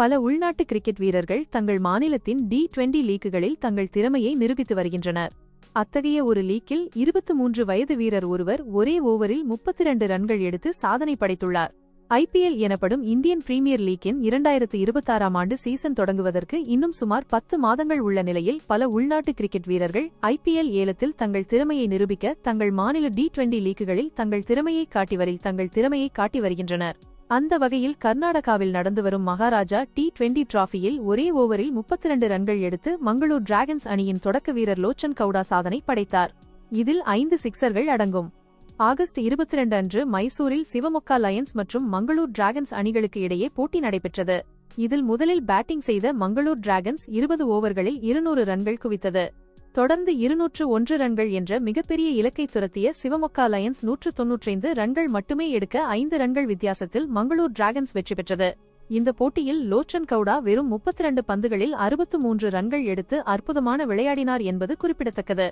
பல உள்நாட்டு கிரிக்கெட் வீரர்கள் தங்கள் மாநிலத்தின் டி டுவெண்டி லீக்குகளில் தங்கள் திறமையை நிரூபித்து வருகின்றனர். அத்தகைய ஒரு லீக்கில் இருபத்து மூன்று வயது வீரர் ஒருவர் ஒரே ஓவரில் முப்பத்திரண்டு ரன்கள் எடுத்து சாதனை படைத்துள்ளார். ஐபிஎல் எனப்படும் இந்தியன் பிரீமியர் லீக்கின் இரண்டாயிரத்து இருபத்தாறாம் ஆண்டு சீசன் தொடங்குவதற்கு இன்னும் சுமார் பத்து மாதங்கள் உள்ள நிலையில் பல உள்நாட்டு கிரிக்கெட் வீரர்கள் ஐபிஎல் ஏலத்தில் தங்கள் திறமையை நிரூபிக்க தங்கள் மாநில டி டுவெண்டி லீக்குகளில் தங்கள் திறமையை காட்டி வரில் தங்கள் திறமையை காட்டி வருகின்றனர். அந்த வகையில் கர்நாடகாவில் நடந்து வரும் மகாராஜா டி டுவெண்டி டிராஃபியில் ஒரே ஓவரில் முப்பத்திரண்டு ரன்கள் எடுத்து மங்களூர் டிராகன்ஸ் அணியின் தொடக்க வீரர் லோச்சன் கவுடா சாதனை படைத்தார். இதில் ஐந்து சிக்சர்கள் அடங்கும். ஆகஸ்ட் இருபத்தி அன்று மைசூரில் சிவமொக்கா லயன்ஸ் மற்றும் மங்களூர் டிராகன்ஸ் அணிகளுக்கு இடையே போட்டி நடைபெற்றது. இதில் முதலில் பேட்டிங் செய்த மங்களூர் டிராகன்ஸ் இருபது ஓவர்களில் இருநூறு ரன்கள் குவித்தது. தொடர்ந்து இருநூற்று ஒன்று ரன்கள் என்ற மிகப்பெரிய இலக்கை துரத்திய சிவமொக்கா லயன்ஸ் நூற்று தொன்னூற்றைந்து ரன்கள் மட்டுமே எடுக்க ஐந்து ரன்கள் வித்தியாசத்தில் மங்களூர் டிராகன்ஸ் வெற்றி பெற்றது. இந்த போட்டியில் லோச்சன் கவுடா வெறும் முப்பத்தி இரண்டு பந்துகளில் அறுபத்து மூன்று ரன்கள் எடுத்து அற்புதமான விளையாடினார் என்பது குறிப்பிடத்தக்கது.